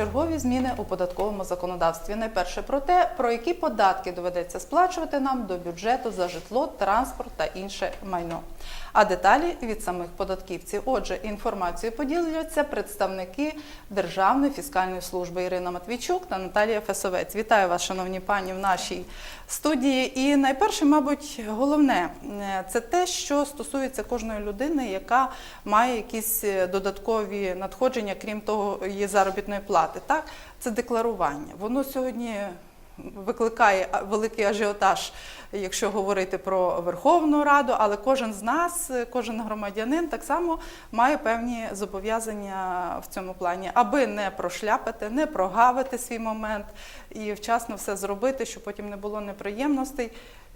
чергові зміни у податковому законодавстві. Найперше про те, про які податки доведеться сплачувати нам до бюджету за житло, транспорт та інше майно. А деталі від самих податківців. Отже, інформацією поділяться представники Державної фіскальної служби Ірина Матвійчук та Наталія Фесовець. Вітаю вас, шановні пані, в нашій студії. І найперше, мабуть, головне е, це те, що стосується кожної людини, яка має якісь е, додаткові надходження, крім того, її заробітної плати. Так, це декларування. Воно сьогодні викликає великий ажіотаж, якщо говорити про Верховну Раду, але кожен з нас, кожен громадянин так само має певні зобов'язання в цьому плані, аби не прошляпити, не прогавити свій момент і вчасно все зробити, щоб потім не було неприємностей.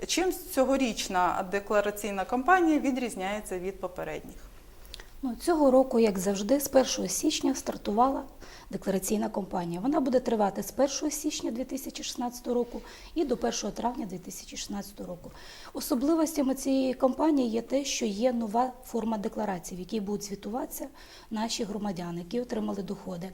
Чим цьогорічна деклараційна кампанія відрізняється від попередніх? Ну, цього року, як завжди, з 1 січня стартувала деклараційна кампанія. Вона буде тривати з 1 січня 2016 року і до 1 травня 2016 року. Особливостями цієї кампанії є те, що є нова форма декларації, в якій будуть звітуватися наші громадяни, які отримали доходи.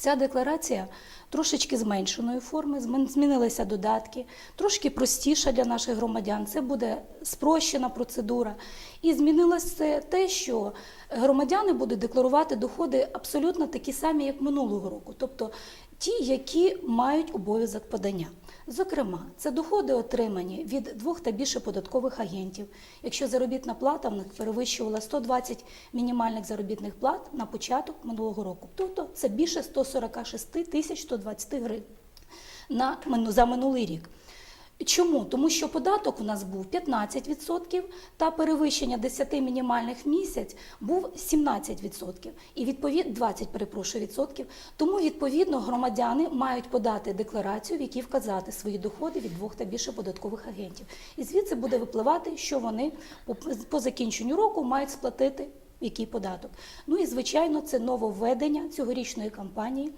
Ця декларація трошечки зменшеної форми, змін- змінилися додатки, трошки простіша для наших громадян. Це буде спрощена процедура. І змінилося те, що громадяни будуть декларувати доходи абсолютно такі самі, як минулого року, тобто ті, які мають обов'язок подання. Зокрема, це доходи отримані від двох та більше податкових агентів. Якщо заробітна плата в них перевищувала 120 мінімальних заробітних плат на початок минулого року, тобто це більше 146 тисяч 120 гривень на, за минулий рік. Чому? Тому що податок у нас був 15% та перевищення 10 мінімальних в місяць був 17%. І відповідно 20, перепрошую, відсотків. Тому відповідно громадяни мають подати декларацію, в якій вказати свої доходи від двох та більше податкових агентів. І звідси буде випливати, що вони по закінченню року мають сплатити який податок. Ну і звичайно, це нововведення цьогорічної кампанії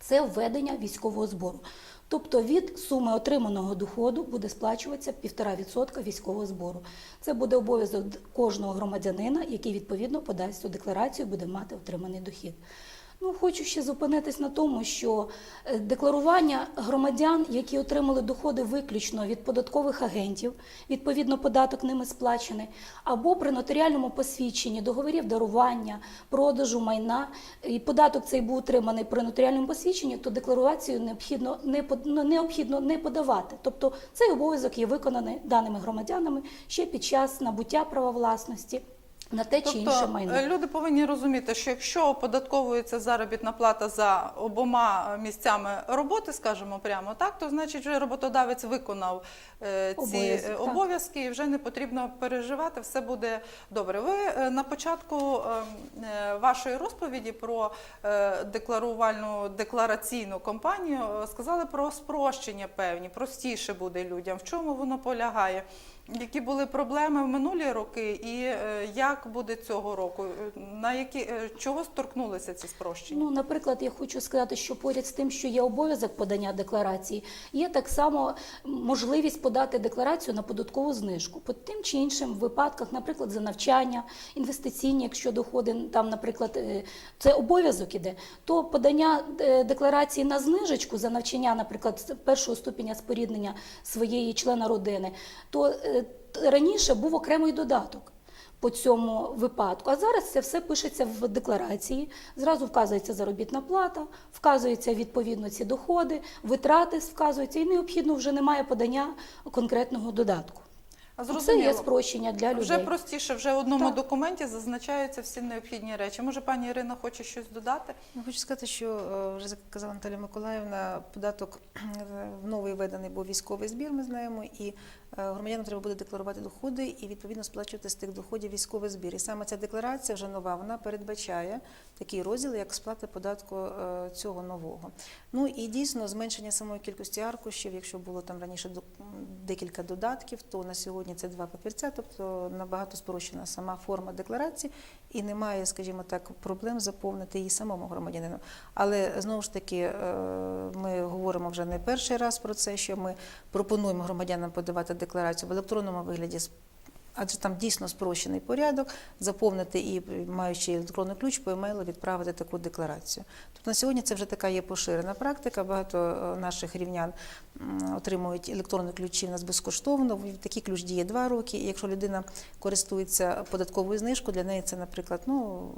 це введення військового збору. Тобто від суми отриманого доходу буде сплачуватися 1,5% військового збору. Це буде обов'язок кожного громадянина, який відповідно подасть цю декларацію, буде мати отриманий дохід. Ну, хочу ще зупинитись на тому, що е, декларування громадян, які отримали доходи виключно від податкових агентів, відповідно, податок ними сплачений, або при нотаріальному посвідченні договорів дарування, продажу майна, і податок цей був отриманий при нотаріальному посвідченні, то декларацію необхідно не ну, необхідно не подавати. Тобто цей обов'язок є виконаний даними громадянами ще під час набуття права власності на те чи інше майно. е, люди повинні розуміти, що якщо оподатковується заробітна плата за обома місцями роботи, скажімо прямо так, то значить вже роботодавець виконав е, ці е, обов'язки і вже не потрібно переживати, все буде добре. Ви е, на початку е, е, вашої розповіді про е, декларувальну деклараційну кампанію е, сказали про спрощення певні, простіше буде людям. В чому воно полягає? Які були проблеми в минулі роки, і е, як буде цього року? Е, На які е, чого сторкнулися ці спрощення? Ну, наприклад, я хочу сказати, що поряд з тим, що є обов'язок подання декларації, є так само можливість подати декларацію на податкову знижку по тим чи іншим випадках, наприклад, за навчання, інвестиційні, якщо доходи там, наприклад, це обов'язок іде, то подання декларації на знижечку за навчання, наприклад, першого ступеня споріднення своєї члена родини, то раніше був окремий додаток по цьому випадку. А зараз це все пишеться в декларації. Зразу вказується заробітна плата, вказуються відповідно ці доходи, витрати вказуються, і необхідно вже немає подання конкретного додатку. Це є спрощення для людей. Вже простіше, вже в одному Так. документі зазначаються всі необхідні речі. Може, пані Ірина хоче щось додати? Ну, хочу сказати, що е, вже казала Наталя Миколаївна, податок е, новий введений був військовий збір, ми знаємо, і е, громадянам треба буде декларувати доходи і відповідно сплачувати з тих доходів військовий збір. І саме ця декларація вже нова, вона передбачає такий розділ, як сплата податку е, цього нового. Ну і дійсно зменшення самої кількості аркушів, якщо було там раніше декілька додатків, то на сьогодні це два папірця, тобто набагато спрощена сама форма декларації, і немає, скажімо так, проблем заповнити її самому громадянину. Але знову ж таки, е, ми говоримо вже не перший раз про це, що ми пропонуємо громадянам подавати декларацію в електронному вигляді адже там дійсно спрощений порядок, заповнити і маючи електронний ключ по емейлу відправити таку декларацію. Тобто на сьогодні це вже така є поширена практика. Багато е, наших рівнян отримують електронні ключі в нас безкоштовно. Такий ключ діє два роки. І якщо людина користується податковою знижкою, для неї це, наприклад, ну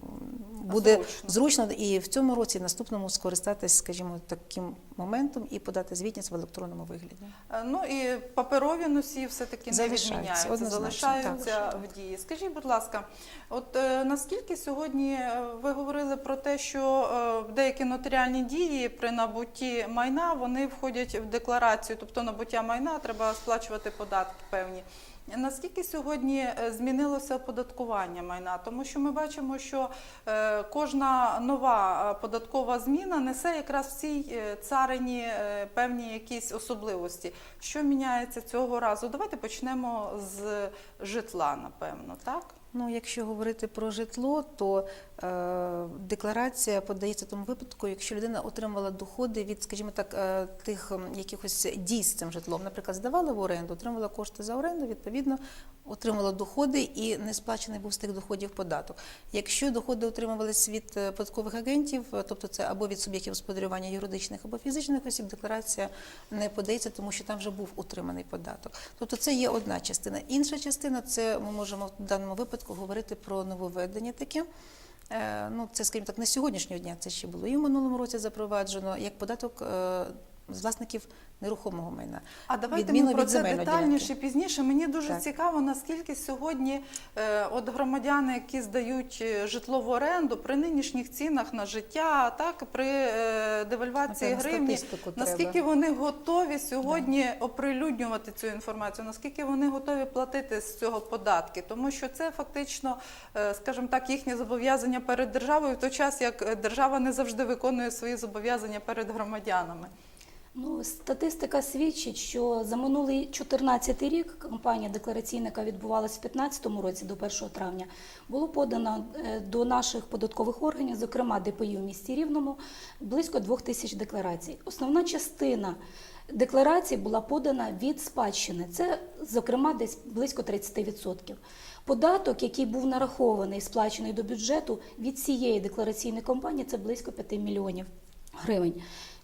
буде Зручно. зручно і в цьому році, і в наступному скористатись, скажімо, таким моментом і подати звітність в електронному вигляді. Е, Ну і паперові носії все-таки не відміняються, залишаються так. в дії. Скажіть, будь ласка, от е, наскільки сьогодні е, ви говорили про те, що е, деякі нотаріальні дії при набутті майна вони входять в декларацію, тобто набуття майна треба сплачувати податки певні. Наскільки сьогодні е, змінилося оподаткування майна? Тому що ми бачимо, що е, кожна нова е, податкова зміна несе якраз в цій царині певні якісь особливості. Що міняється цього разу? Давайте почнемо з житла, напевно, так? Ну, якщо говорити про житло, то декларація подається в тому випадку, якщо людина отримала доходи від, скажімо так, е, тих якихось дій з цим житлом. Наприклад, здавала в оренду, отримала кошти за оренду, відповідно, отримала доходи і не сплачений був з тих доходів податок. Якщо доходи отримувались від е, податкових агентів, е, тобто це або від суб'єктів господарювання юридичних або фізичних осіб, декларація не подається, тому що там вже був утриманий податок. Тобто це є одна частина. Інша частина це ми можемо в даному випадку говорити про нововведення таке. Е, Ну, це, скажімо так, не сьогоднішнього дня, це ще було. І в минулому році запроваджено як податок е, з власників нерухомого майна. А давайте ми про це детальніше ділянки. пізніше. Мені дуже Так. цікаво, наскільки сьогодні е, от громадяни, які здають е, житло в оренду при нинішніх цінах на життя, так при е, девальвації гривні, статистику треба. наскільки вони готові сьогодні оприлюднювати цю інформацію, наскільки вони готові платити з цього податки, тому що це фактично, скажімо так, їхнє зобов'язання перед державою в той час, як держава не завжди виконує свої зобов'язання перед громадянами. Ну, статистика свідчить, що за минулий 2014 рік кампанія деклараційна, яка відбувалася в 2015 році до 1 травня, було подано е, до наших податкових органів, зокрема ДПЮ в місті Рівному, близько 2 тисяч декларацій. Основна частина декларацій була подана від спадщини. Це, зокрема, десь близько 30%. Податок, який був нарахований сплачений до бюджету від цієї деклараційної кампанії, це близько 5 мільйонів гривень.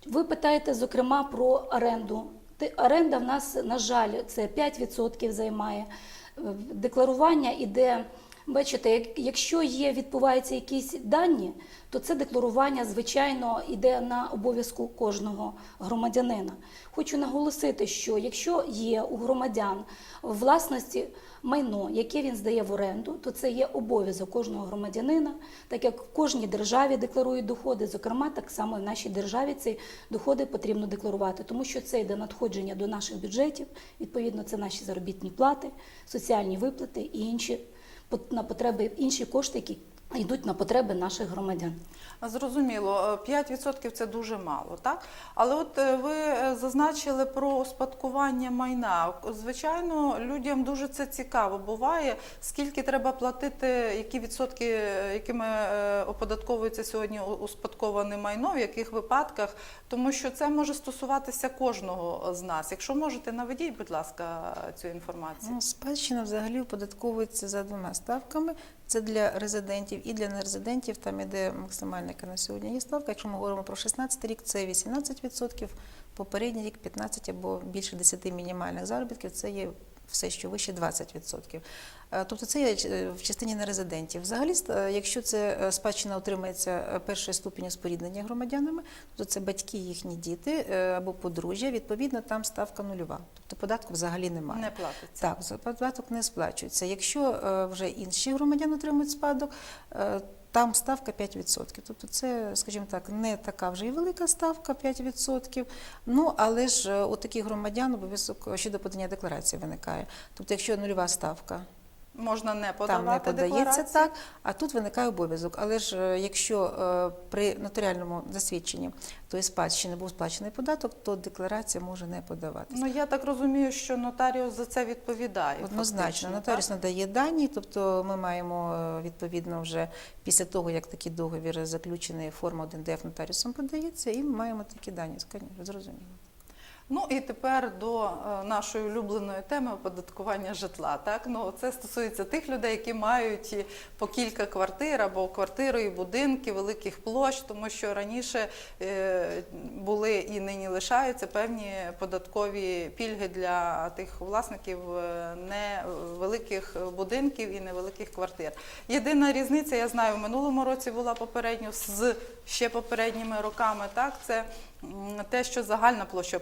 Ви питаєте, зокрема, про оренду. Оренда в нас, на жаль, це 5% займає. Е, Декларування іде, бачите, якщо є, відбуваються якісь дані, то це декларування, звичайно, йде на обов'язку кожного громадянина. Хочу наголосити, що якщо є у громадян власності майно, яке він здає в оренду, то це є обов'язок кожного громадянина, так як в кожній державі декларують доходи, зокрема, так само і в нашій державі ці доходи потрібно декларувати, тому що це йде надходження до наших бюджетів, відповідно, це наші заробітні плати, соціальні виплати і інші на потреби, інші кошти, які йдуть на потреби наших громадян. Зрозуміло, е, 5% це дуже мало, так? Але от е, ви е, зазначили про успадкування майна. Звичайно, людям дуже це цікаво буває, скільки треба платити, які відсотки, е, якими е, оподатковується сьогодні успадковане майно, в яких випадках, тому що це може стосуватися кожного з нас. Якщо можете, наведіть, будь ласка, цю інформацію. Ну, спадщина взагалі оподатковується за двома ставками. Це для резидентів і для нерезидентів. Там іде максимальна, яка на сьогодні є ставка. Якщо ми говоримо про 16 рік, це 18%, попередній рік 15 або більше 10 мінімальних заробітків. Це є все, що вище 20%. Е, Тобто це є е, в частині нерезидентів. Взагалі, якщо це е, спадщина отримається е, першої ступені споріднення громадянами, то це батьки, їхні діти е, або подружжя, відповідно, там ставка нульова. Тобто податку взагалі немає. Не платиться. Так, податок не сплачується. Якщо е, вже інші громадяни отримують спадок, е, там ставка 5%. Тобто це, скажімо так, не така вже і велика ставка 5%. Ну, але ж е, у таких громадян обов'язок щодо подання декларації виникає. Тобто, якщо нульова ставка, Можна не там не подається так, а тут виникає обов'язок. Але ж е, якщо е, при нотаріальному засвідченні тої спадщини був сплачений податок, то декларація може не подаватися. Ну я так розумію, що нотаріус за це відповідає. Однозначно, нотаріус так? надає дані, тобто ми маємо е, відповідно вже після того, як такий договір заключений, форма 1ДФ нотаріусом подається, і ми маємо такі дані, зрозуміло. Ну і тепер до е, нашої улюбленої теми оподаткування житла. Так ну це стосується тих людей, які мають по кілька квартир або квартири і будинки великих площ, тому що раніше е, були і нині лишаються певні податкові пільги для тих власників е, невеликих будинків і невеликих квартир. Єдина різниця, я знаю, в минулому році була попередньо з ще попередніми роками. Так, це те, що загальна площа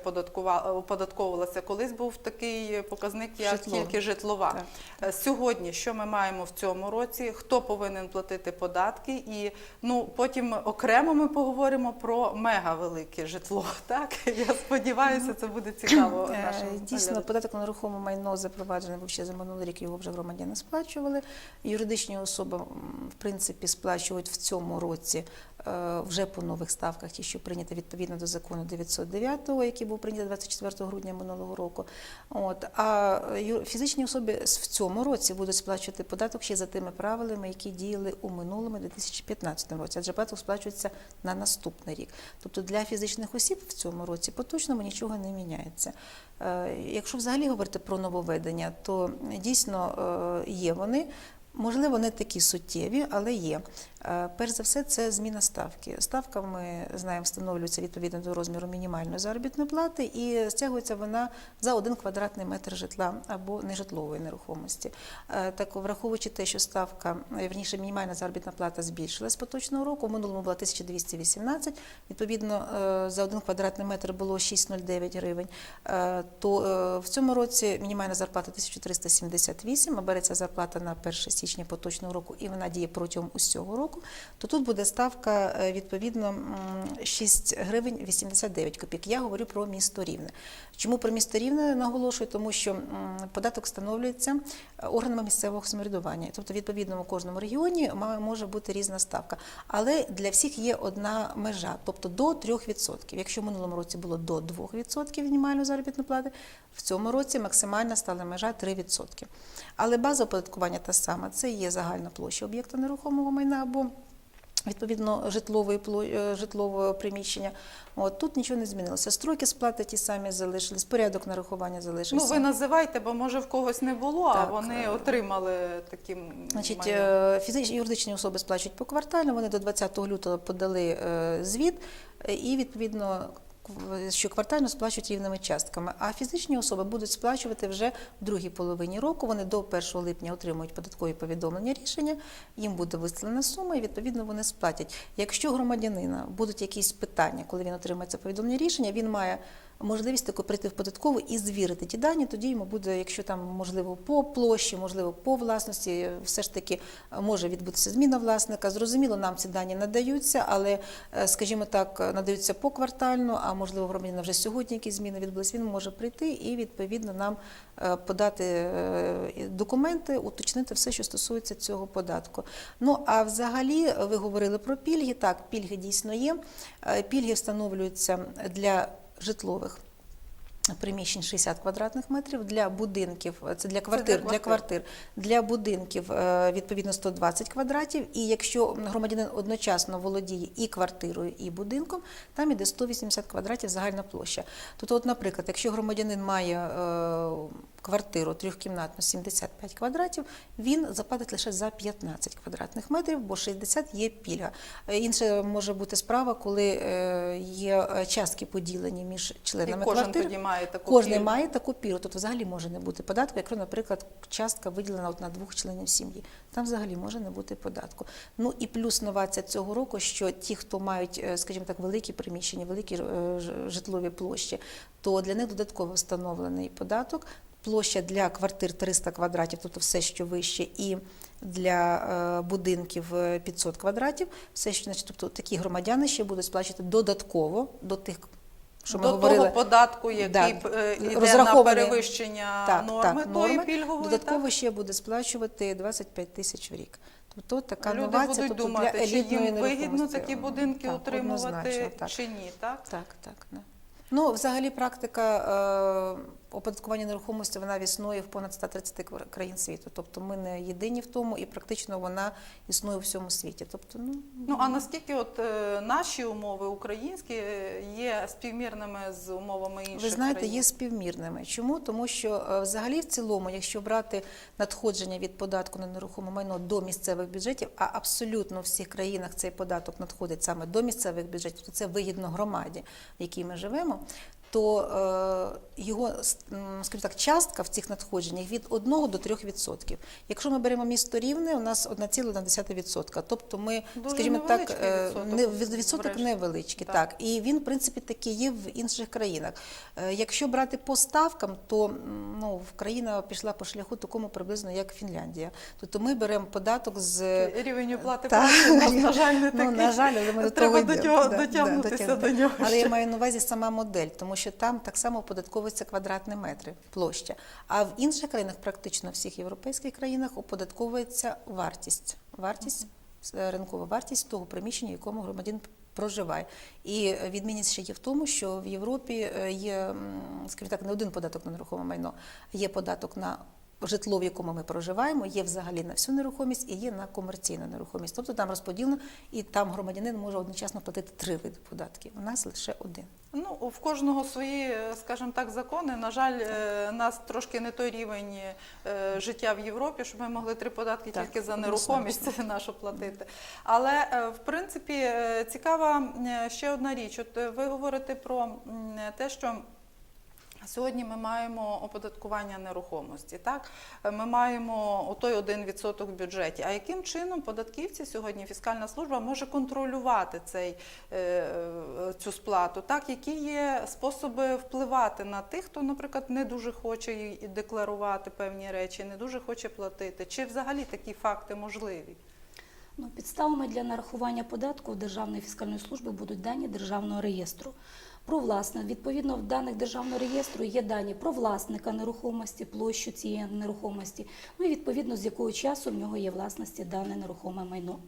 оподатковувалася. Колись був такий показник, як Житлова. тільки житлова. Так. Е, Сьогодні, що ми маємо в цьому році, хто повинен платити податки, і ну потім окремо ми поговоримо про мегавелике житло. Так я сподіваюся, це буде цікаво Е, нашим Дійсно, глядачам. податок на нерухоме майно запроваджений ще за минулий рік, його вже громадяни сплачували. Юридичні особи, в принципі, сплачують в цьому році е, вже по нових ставках, ті, що прийняті відповідно до закону 909, який був прийнятий 24 грудня минулого року. От, а фізичні особи в цьому році будуть сплачувати податок ще за тими правилами, які діяли у минулому 2015 році, адже податок сплачується на наступний рік. Тобто для фізичних осіб в цьому році поточному нічого не міняється. Е, Якщо взагалі говорити про нововведення, то дійсно е, є вони. Можливо, не такі суттєві, але є. Е, Перш за все, це зміна ставки. Ставка, ми знаємо, встановлюється відповідно до розміру мінімальної заробітної плати і стягується вона за один квадратний метр житла або нежитлової нерухомості. Е, Так, враховуючи те, що ставка, е, верніше, мінімальна заробітна плата збільшилась поточного року, в минулому була 1218, відповідно, за один квадратний метр було 6,09 гривень, то в цьому році мінімальна зарплата 1378, а береться зарплата на 1 січня поточного року, і вона діє протягом усього року, то тут буде ставка е, відповідно 6 гривень 89 копійок. Я говорю про місто Рівне. Чому про місто Рівне наголошую? Тому що податок встановлюється е, органами місцевого самоврядування. Тобто, відповідно, у кожному регіоні може бути різна ставка. Але для всіх є одна межа, тобто до 3%. Якщо в минулому році було до 2% мінімальної заробітної плати, в цьому році максимальна стала межа 3%. Але база оподаткування та сама це є загальна площа об'єкта нерухомого майна або Відповідно, житлової е, житлового приміщення. От тут нічого не змінилося. Строки сплати ті самі залишились, порядок нарахування залишився. Ну ви називайте, бо може в когось не було, а вони отримали такі Значить, е, фізичні юридичні особи сплачують поквартально. Вони до 20 лютого подали е, звіт і відповідно. Кв- Щоквартально сплачують рівними частками, а фізичні особи будуть сплачувати вже в другій половині року. Вони до 1 липня отримують податкові повідомлення рішення, їм буде виставлена сума, і відповідно вони сплатять. Якщо громадянина будуть якісь питання, коли він отримає це повідомлення рішення, він має можливість таку прийти в податкову і звірити ті дані. Тоді йому буде, якщо там можливо по площі, можливо, по власності, все ж таки е, може відбутися зміна власника. Зрозуміло, нам ці дані надаються, але, е, скажімо так, е, надаються поквартально, а можливо, громадянина вже сьогодні якісь зміни відбулись. Він може прийти і відповідно нам подати документи, уточнити все, що стосується цього податку. Ну а взагалі ви говорили про пільги. Так, пільги дійсно є. Пільги встановлюються для житлових. Приміщень 60 квадратних метрів для будинків, це для квартир, для для квартир. квартир, для будинків е, відповідно 120 квадратів. І якщо громадянин одночасно володіє і квартирою, і будинком, там іде 180 квадратів загальна площа. Тобто, от, наприклад, якщо громадянин має е, квартиру трьохкімнатну 75 квадратів, він заплатить лише за 15 квадратних метрів, бо 60 є пільга. Е, Інша може бути справа, коли е, є е, частки поділені між і членами кожен квартири. тоді має таку Кожен пільгу. має таку пільгу, тобто взагалі може не бути податку, якщо, наприклад, частка виділена от на двох членів сім'ї. Там взагалі може не бути податку. Ну і плюс новація цього року, що ті, хто мають, скажімо так, великі приміщення, великі житлові площі, то для них додатково встановлений податок. Площа для квартир 300 квадратів, тобто все, що вище, і для е, будинків е, 500 квадратів, все, що значить, тобто такі громадяни ще будуть сплачувати додатково до тих, що ми до говорили. того податку, який Да, е, йде на перевищення так, норми так, норми, пільгової. додатково так? ще буде сплачувати 25 тисяч в рік. Тобто така Люди новація будуть тобто, думати, для чи їм вигідно такі будинки Так, утримувати так. чи ні, так? Так, так. Да. Ну, взагалі, практика е, оподаткування нерухомості вона існує в понад 130 кра- країн світу. Тобто ми не єдині в тому, і практично вона існує у всьому світі. Тобто, ну Ну а наскільки от е, наші умови українські е, є співмірними з умовами інших Ви знаєте, країн? є співмірними. Чому? Тому що е, взагалі в цілому, якщо брати надходження від податку на нерухоме майно до місцевих бюджетів, а абсолютно в всіх країнах цей податок надходить саме до місцевих бюджетів, то це вигідно громаді, в якій ми живемо. То е, його скажімо так, частка в цих надходженнях від 1 до 3%. Якщо ми беремо місто Рівне, у нас 1,1%. Тобто ми, Дуже скажімо так, е, відсоток, відсоток невеличкий, Так. так. І він, в принципі, таки є в інших країнах. Е, Якщо брати по ставкам, то ну, країна пішла по шляху такому приблизно, як Фінляндія. Тобто ми беремо податок з рівень оплати праці на жаль, не такий. Ну, на жаль, але ми до Треба того дотягнутися до нього. Але я маю на увазі сама модель, тому що там так само оподатковуються квадратні метри площа. А в інших країнах, практично всіх європейських країнах, оподатковується вартість. Вартість, е, ринкова вартість того приміщення, в якому громадян проживає. І відмінність ще є в тому, що в Європі е, є, скажімо так, не один податок на нерухоме майно, є податок на житло, в якому ми проживаємо, є взагалі на всю нерухомість і є на комерційну нерухомість. Тобто там розподілено, і там громадянин може одночасно платити три види податків. У нас лише один. Ну, в кожного свої, е, скажімо так, закони. На жаль, е, нас трошки не той рівень е, життя в Європі, щоб ми могли три податки Так, тільки за нерухомість нашу платити. Але в принципі цікава ще одна річ. От ви говорите про те, що. Сьогодні ми маємо оподаткування нерухомості. Так ми маємо той 1% в бюджеті. А яким чином податківці сьогодні фіскальна служба може контролювати цей е, е, цю сплату? Так, які є способи впливати на тих, хто, наприклад, не дуже хоче декларувати певні речі, не дуже хоче платити? Чи взагалі такі факти можливі? Підставами для нарахування податку в Державної фіскальної служби будуть дані державного реєстру. Про власне, відповідно, в даних державного реєстру є дані про власника нерухомості, площу цієї нерухомості, ну і відповідно з якого часу в нього є власності дане нерухоме майно.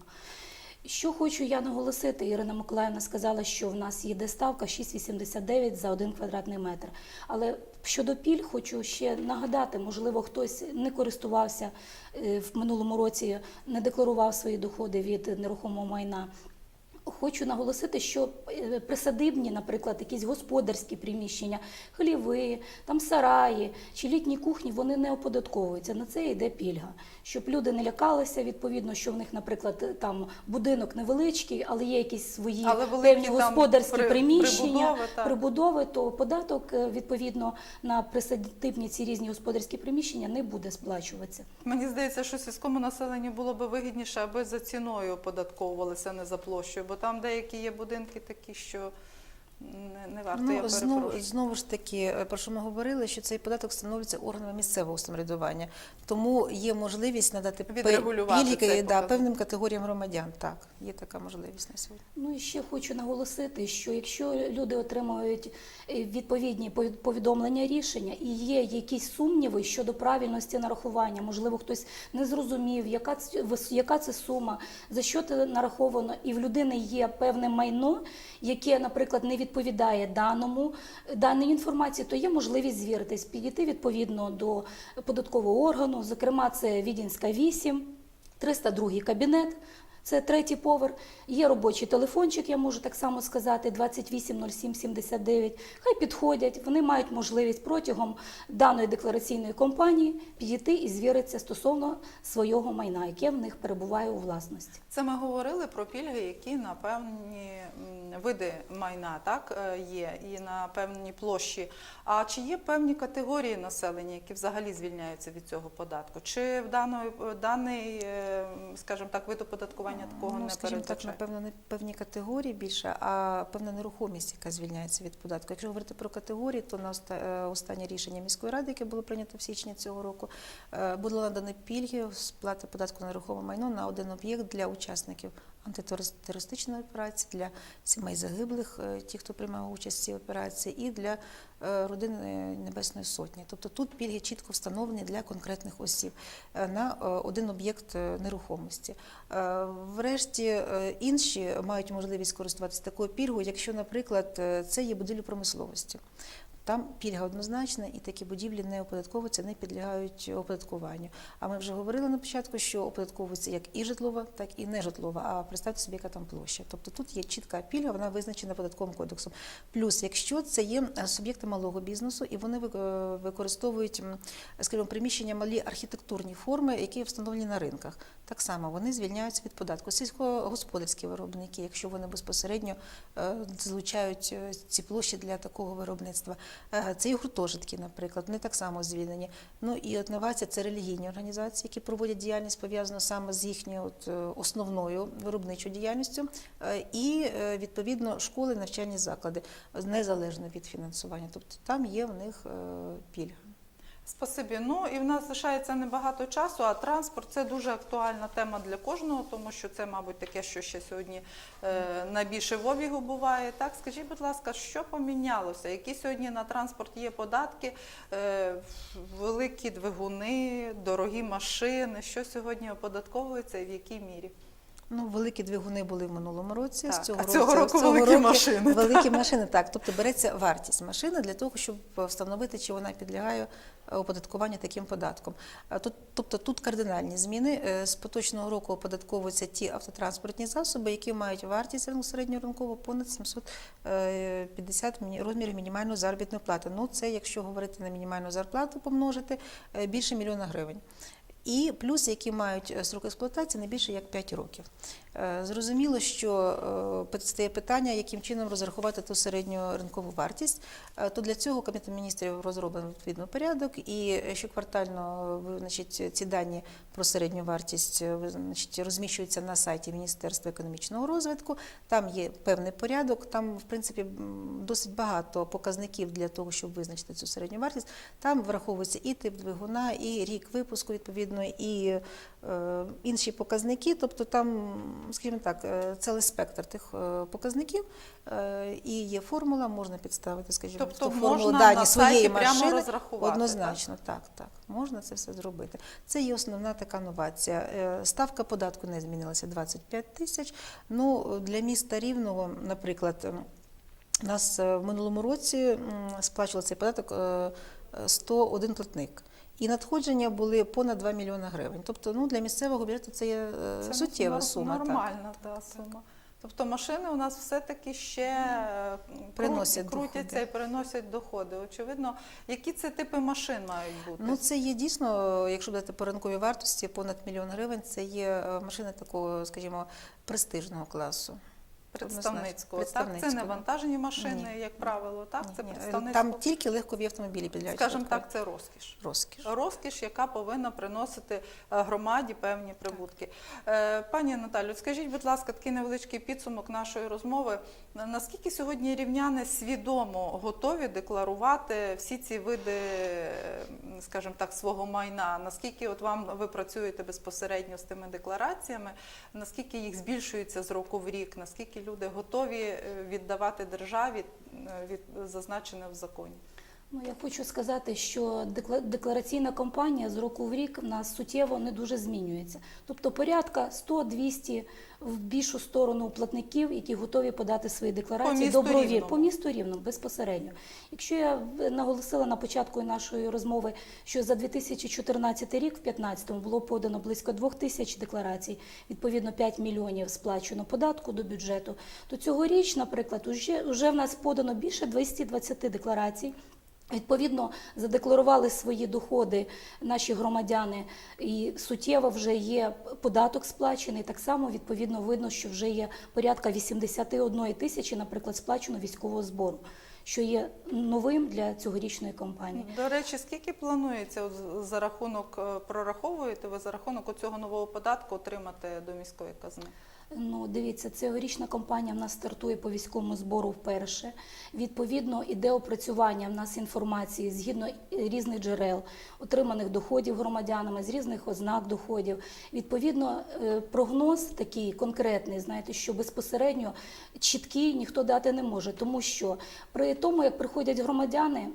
Що хочу я наголосити, Ірина Миколаївна сказала, що в нас є ставка 6,89 за один квадратний метр. Але щодо пільг, хочу ще нагадати, можливо, хтось не користувався е, в минулому році, не декларував свої доходи від нерухомого майна. Хочу наголосити, що е, присадибні, наприклад, якісь господарські приміщення, хліви, там сараї чи літні кухні, вони не оподатковуються. На це йде пільга, щоб люди не лякалися. Відповідно, що в них, наприклад, там будинок невеличкий, але є якісь свої Але певні господарські при- приміщення, прибудови, прибудови, то податок е, відповідно на присадибні ці різні господарські приміщення не буде сплачуватися. Мені здається, що сільському населенню було би вигідніше, аби за ціною оподатковувалися, не за площею, бо там деякі є будинки такі, що не, не варто, я Ну, знову, перепрошую. знову ж таки, е, про що ми говорили, що цей податок встановлюється органами місцевого самоврядування. Тому є можливість надати пільги да, певним категоріям громадян. Так, є така можливість на сьогодні. Ну і ще хочу наголосити, що якщо люди отримують е, відповідні повідомлення рішення і є якісь сумніви щодо правильності нарахування, можливо, хтось не зрозумів, яка яка це сума, за що це нараховано, і в людини є певне майно, яке, наприклад, не відповідає даному даній інформації, то є можливість звіритись, підійти відповідно до податкового органу, зокрема, це Відінська 8, 302 кабінет. Це третій поверх. Є робочий телефончик, я можу так само сказати, 280779. Хай підходять, вони мають можливість протягом даної деклараційної кампанії підійти і звіритися стосовно свого майна, яке в них перебуває у власності. Це ми говорили про пільги, які на певні види майна так е, є і на певні площі. А чи є певні категорії населення, які взагалі звільняються від цього податку? Чи в даної даний, е, скажімо так, вид оподаткування такого ну, не скажімо так, напевно, не певні категорії більше, а певна нерухомість, яка звільняється від податку. Якщо говорити про категорії, то на е, останнє рішення міської ради, яке було прийнято в січні цього року, е, було надано пільги сплати податку на нерухоме майно на один об'єкт для учасників антитерористичної операції, для сімей загиблих, е, ті, хто приймав участь в цій операції, і для родини Небесної Сотні. Тобто тут пільги чітко встановлені для конкретних осіб е, на е, один об'єкт е, нерухомості. Е, Врешті е, інші мають можливість користуватися такою пільгою, якщо, наприклад, е, це є будівлі промисловості. Там пільга однозначна, і такі будівлі не оподатковуються, не підлягають оподаткуванню. А ми вже говорили на початку, що оподатковується як і житлова, так і нежитлова. А представте собі, яка там площа. Тобто тут є чітка пільга, вона визначена податковим кодексом. Плюс, якщо це є суб'єкти малого бізнесу, і вони вик- використовують, скажімо, приміщення малі архітектурні форми, які встановлені на ринках. Так само вони звільняються від податку. Сільськогосподарські виробники, якщо вони безпосередньо е, залучають е, ці площі для такого виробництва. Е, Це і гуртожитки, наприклад, вони так само звільнені. Ну і от новація це релігійні організації, які проводять діяльність пов'язану саме з їхньою от, е, основною виробничою діяльністю, Е, і відповідно школи, навчальні заклади незалежно від фінансування. Тобто там є в них пільга. Спасибі. Ну і в нас залишається небагато часу, а транспорт це дуже актуальна тема для кожного, тому що це, мабуть, таке, що ще сьогодні е, найбільше в обігу буває. Так, скажіть, будь ласка, що помінялося? Які сьогодні на транспорт є податки, е, великі двигуни, дорогі машини? Що сьогодні оподатковується і в якій мірі? Ну, великі двигуни були в минулому році. Так, з цього а цього року цього великі року машини, Великі машини, так. Тобто береться вартість машини для того, щоб встановити, чи вона підлягає е, оподаткуванню таким податком. А Тут, тобто тут кардинальні зміни. Е, З поточного року оподатковуються ті автотранспортні засоби, які мають вартість середньоринкову понад 750 міні- розмірів мінімальної заробітної плати. Ну, це якщо говорити на мінімальну зарплату, помножити е, більше мільйона гривень. І плюс, які мають е, срок експлуатації не більше як 5 років. Е, Зрозуміло, що е, стає питання, яким чином розрахувати ту середню ринкову вартість. То для цього Кабінетом міністрів розроблено відповідно порядок, і щоквартально значить, ці дані про середню вартість значить, розміщуються на сайті Міністерства економічного розвитку. Там є певний порядок, там, в принципі, досить багато показників для того, щоб визначити цю середню вартість. Там враховується і тип двигуна, і рік випуску, відповідно, і е, інші показники. Тобто там, скажімо так, е, цілий спектр тих е, показників, і є формула, можна підставити, скажімо, Тобто ту формулу можна дані на своєї машини. Однозначно, так, так, можна це все зробити. Це є основна така новація. Ставка податку не змінилася 25 тисяч. Ну, для міста Рівного, наприклад, ем, у нас в минулому році сплачував цей податок е, е, 101 платник. І надходження були понад 2 мільйони гривень. Тобто, ну для місцевого бюджету це є е, Це суттєва нор- сума. Так. Нормальна та сума. Тобто машини у нас все-таки ще е, Приносять крутяться доходи. і приносять доходи. Очевидно, які це типи машин мають бути? Ну, це є дійсно, якщо дати по ринковій вартості, понад мільйон гривень, це є е, машини такого, скажімо, престижного класу. Представницького. Так, це не вантажні машини, Ні. як правило, так? Це Ні, ні. представництво. Там тільки легкові автомобілі підлягають. Скажімо так, це розкіш. розкіш. Розкіш, яка повинна приносити е, громаді певні прибутки. Е, Пані Наталю, скажіть, будь ласка, такий невеличкий підсумок нашої розмови. Наскільки сьогодні рівняни свідомо готові декларувати всі ці види, е, скажімо так, свого майна? Наскільки от вам ви працюєте безпосередньо з тими деклараціями? Наскільки їх збільшується з року в рік? Наскільки люди готові е, віддавати державі е, від зазначене в законі? Ну, я хочу сказати, що декла- деклараційна кампанія з року в рік в нас суттєво не дуже змінюється. Тобто порядка 100-200 в більшу сторону платників, які готові подати свої декларації добровільно по місту рівно, безпосередньо. Якщо я наголосила на початку нашої розмови, що за 2014 рік, в 2015 було подано близько 2 тисяч декларацій, відповідно 5 мільйонів сплачено податку до бюджету, то цьогоріч, наприклад, уже, уже в нас подано більше 220 декларацій. Відповідно, задекларували свої доходи наші громадяни, і суттєво вже є податок сплачений. Так само відповідно видно, що вже є порядка 81 тисячі, наприклад, сплачено військового збору, що є новим для цьогорічної кампанії. До речі, скільки планується за рахунок е, прораховуєте ви за рахунок цього нового податку отримати до міської казни? Ну, дивіться, цьогорічна кампанія в нас стартує по військовому збору вперше. Відповідно, іде опрацювання в нас інформації згідно різних джерел, отриманих доходів громадянами з різних ознак доходів. Відповідно, е, прогноз такий конкретний, знаєте, що безпосередньо чіткий ніхто дати не може, тому що при тому, як приходять громадяни.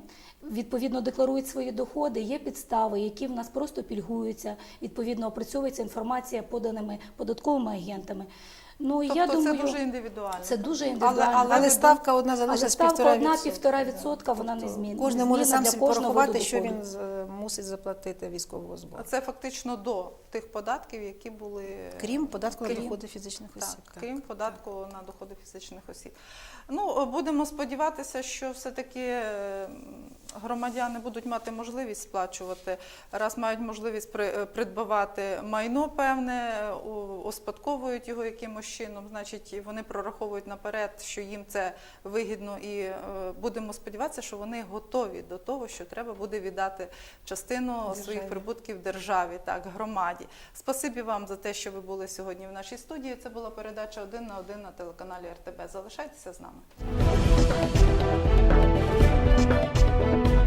Відповідно декларують свої доходи, є підстави, які в нас просто пільгуються. Відповідно, опрацьовується інформація поданими податковими агентами. Ну Тобто я це дуже індивідуально. це дуже індивідуально. але Але ви ставка одна Але залишиться ставка півтора одна відсотка. півтора відсотка, вона не Тобто змін- Кожен не може сам собі порахувати, що він з- мусить заплатити військового збору. А це фактично до тих податків, які були Крім податку на доходи фізичних Так, осіб. так. крім податку на доходи фізичних осіб. Ну, будемо сподіватися, що все-таки е, громадяни будуть мати можливість сплачувати, раз мають можливість е, придбавати майно певне, е, успадковують його якимось чином, значить, вони прораховують наперед, що їм це вигідно, і е, будемо сподіватися, що вони готові до того, що треба буде віддати частину Державі. своїх прибутків державі, так, громаді. Спасибі вам за те, що ви були сьогодні в нашій студії. Це була передача один на один на телеканалі РТБ. Залишайтеся з нами. うん。